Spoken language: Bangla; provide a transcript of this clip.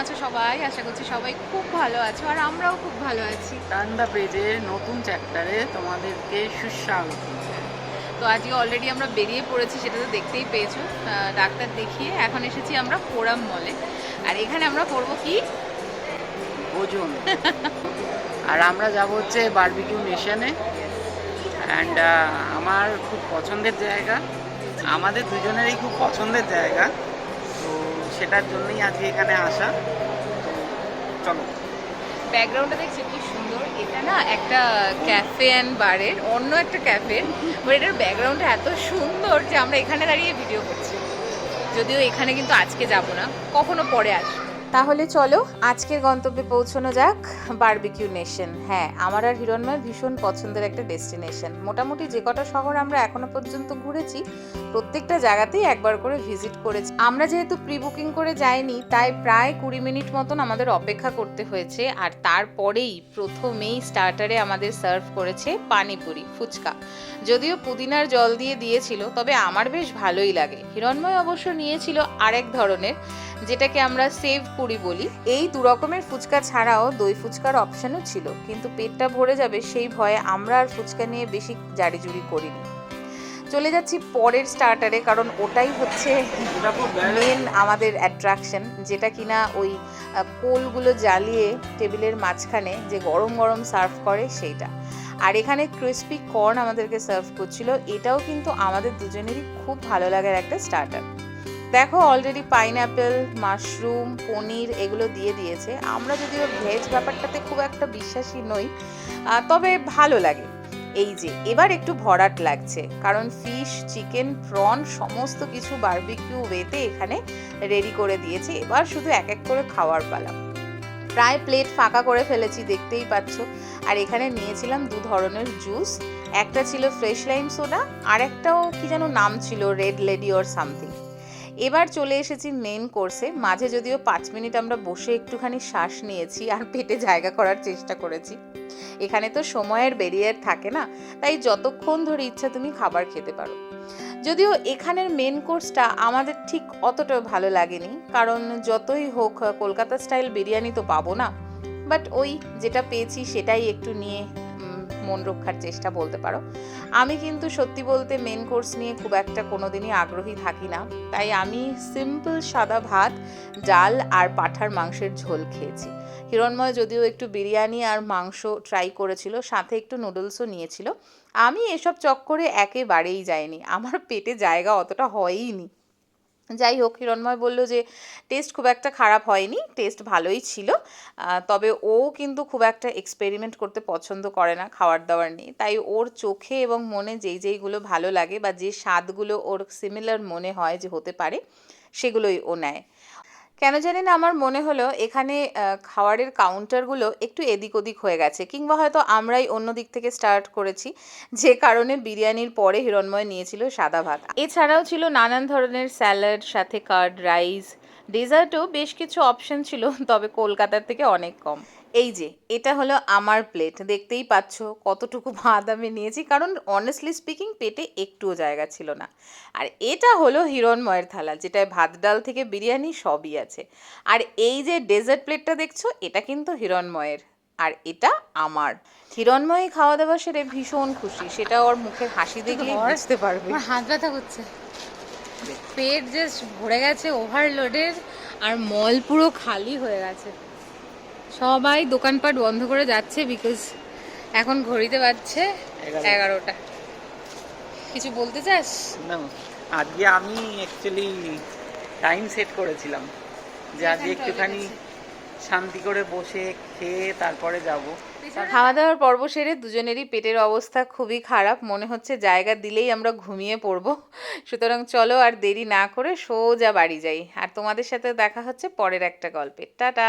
আছো সবাই? আশা করছি সবাই খুব ভালো আছো আর আমরাও খুব ভালো আছি। টান্ডা পেজের নতুন চ্যাপ্টারে তোমাদেরকে সুস্বাগত। তো আজকে অলরেডি আমরা বেরিয়ে পড়েছি সেটা তো দেখতেই পেয়েছ। ডাক্তার দেখিয়ে এখন এসেছি আমরা ফোরাম মলে আর এখানে আমরা করব কি? ভোজন আর আমরা যাব হচ্ছে বারবিকিউ নেশনে অ্যান্ড আমার খুব পছন্দের জায়গা। আমাদের দুজনেরই খুব পছন্দের জায়গা। সেটার জন্যই আজকে এখানে আসা। চলো। ব্যাকগ্রাউন্ডটা দেখছি, কি সুন্দর। এটা না একটা ক্যাফে অ্যান্ড বারের অন্য একটা ক্যাফের বাট এটার ব্যাকগ্রাউন্ডটা এত সুন্দর যে আমরা এখানে দাঁড়িয়ে ভিডিও করছি। যদিও এখানে কিন্তু আজকে যাব না, কখনো পরে আসব। তাহলে চলো, আজকের গন্তব্যে পৌঁছানো যাক, বারবিকিউ নেশন। হ্যাঁ আমার আর হিরণময় ভীষণ পছন্দের একটা ডেস্টিনেশন। মোটামুটি যে কটা শহর আমরা এখনও পর্যন্ত ঘুরেছি, প্রত্যেকটা জায়গাতেই একবার করে ভিজিট করেছি। আমরা যেহেতু প্রি বুকিং করে যাইনি, তাই প্রায় কুড়ি মিনিট মতন আমাদের অপেক্ষা করতে হয়েছে, আর তারপরেই প্রথমেই স্টার্টারে আমাদের সার্ভ করেছে পানিপুরি, ফুচকা। যদিও পুদিনার জল দিয়ে দিয়েছিল, তবে আমার বেশ ভালোই লাগে। হিরণময় অবশ্য নিয়েছিল আরেক ধরনের, যেটাকে আমরা সেভ পুরি বলি, এই দু রকমের ফুচকা ছাড়াও দই ফুচকার অপশনও ছিল, কিন্তু পেটটা ভরে যাবে সেই ভয়ে আমরা আর ফুচকা নিয়ে বেশি জারিজুরি করিনি। চলে যাচ্ছি পরের স্টার্টারে কারণ ওটাই হচ্ছে মেন আমাদের অ্যাট্রাকশন যেটা কিনা ওই কোলগুলো জ্বালিয়ে টেবিলের মাঝখানে যে গরম গরম সার্ভ করে সেইটা। আর এখানে ক্রিস্পি কর্ন আমাদেরকে সার্ভ করছিল, এটাও কিন্তু আমাদের দুজনেরই খুব ভালো লাগার একটা স্টার্টার দেখো অলরেডি পাইনঅ্যাপেল মাশরুম পনির এগুলো দিয়ে দিয়েছে। আমরা যদিও ভেজ ব্যাপারটাতে খুব একটা বিশ্বাসী নই তবে ভালো লাগে। এই যে, এবার একটু ভরাট লাগছে, কারণ ফিশ চিকেন প্রন সমস্ত কিছু বার্বিকিউ ওয়েতে এখানে রেডি করে দিয়েছে। এবার শুধু এক এক করে খাওয়ার পালা। প্রায় প্লেট ফাঁকা করে ফেলেছি, দেখতেই পাচ্ছ। আর এখানে নিয়েছিলাম দু ধরনের জুস একটা ছিল ফ্রেশ লাইম সোডা আর একটাও কি যেন নাম ছিল রেড লেডি অর সামথিং এবার চলে এসেছি মেন কোর্সে মাঝে যদিও পাঁচ মিনিট আমরা বসে একটুখানি শ্বাস নিয়েছি আর পেটে জায়গা করার চেষ্টা করেছি। এখানে তো সময়ের বেরিয়ার থাকে না, তাই যতক্ষণ ধরে ইচ্ছা তুমি খাবার খেতে পারো। যদিও এখানের মেন কোর্সটা আমাদের ঠিক অতটাও ভালো লাগেনি, কারণ যতই হোক, কলকাতা স্টাইল বিরিয়ানি তো পাবো না। বাট ওই যেটা পেয়েছি সেটাই একটু নিয়ে মন রক্ষার চেষ্টা বলতে পারো। আমি কিন্তু সত্যি বলতে মেন কোর্স নিয়ে খুব একটা কোনোদিনই আগ্রহী থাকি না। তাই আমি সিম্পল সাদা ভাত, ডাল আর পাঠার মাংসের ঝোল খেয়েছি। হিরণময় যদিও একটু বিরিয়ানি আর মাংস ট্রাই করেছিল, সাথে একটু নুডলসও নিয়েছিল। আমি এসব চক্করে একেবারেই যাইনি। আমার পেটে জায়গা অতটা হয়ইনি যাই হোক হিরণময় বলল যে, টেস্ট খুব একটা খারাপ হয়নি, টেস্ট ভালোই ছিল। তবে ও কিন্তু খুব একটা এক্সপেরিমেন্ট করতে পছন্দ করে না খাওয়ার দাওয়ার নিয়ে। তাই ওর চোখে এবং মনে যেই যেইগুলো ভালো লাগে বা যে স্বাদগুলো ওর সিমিলার মনে হয় যে হতে পারে, সেগুলোই ও নেয়। কেন জানি না আমার মনে হলো এখানে খাওয়ারের কাউন্টারগুলো একটু এদিক ওদিক হয়ে গেছে। কিংবা হয়তো আমরাই অন্য দিক থেকে স্টার্ট করেছি, যে কারণে বিরিয়ানির পরে হিরণময় নিয়েছিল সাদা ভাত। এছাড়াও ছিল নানান ধরনের স্যালাড সাথে কার্ড রাইস ডেজার্টও বেশ কিছু অপশন ছিল তবে কলকাতার থেকে অনেক কম। এই যে এটা হলো আমার প্লেট দেখতেই পাচ্ছ কতটুকু ভাত আমি নিয়েছি কারণ অনেস্টলি স্পিকিং পেটে একটুও জায়গা ছিল না। আর এটা হলো হিরণময়ের থালা যেটায় ভাত ডাল থেকে বিরিয়ানি সবই আছে। আর এই যে ডেজার্ট প্লেটটা দেখছ এটা কিন্তু হিরণময়ের আর এটা আমার। হিরণময় খাওয়া দাওয়া সেরে ভীষণ খুশি সেটা ওর মুখের হাসি দেখলে। বুঝতে পারবে। হাত ব্যথা করছে। পেট জাস্ট ভরে গেছে ওভারলোডের আর মল পুরো খালি হয়ে গেছে। সবাই দোকানপাট বন্ধ করে যাচ্ছে বিকজ এখন ঘড়িতে বাজছে এগারোটা। কিছু বলতে চাস? না আজকে আমি অ্যাকচুয়ালি টাইম সেট করেছিলাম যে আজকে একটুখানি শান্তি করে বসে খেয়ে তারপরে যাব। খাওয়া দাওয়ার পর্ব সেরে দুজনেরই পেটের অবস্থা খুবই খারাপ। মনে হচ্ছে জায়গা দিলেই আমরা ঘুমিয়ে পড়ব। সুতরাং চলো আর দেরি না করে সোজা বাড়ি যাই। আর তোমাদের সাথে দেখা হচ্ছে পরের একটা গল্পে। টাটা!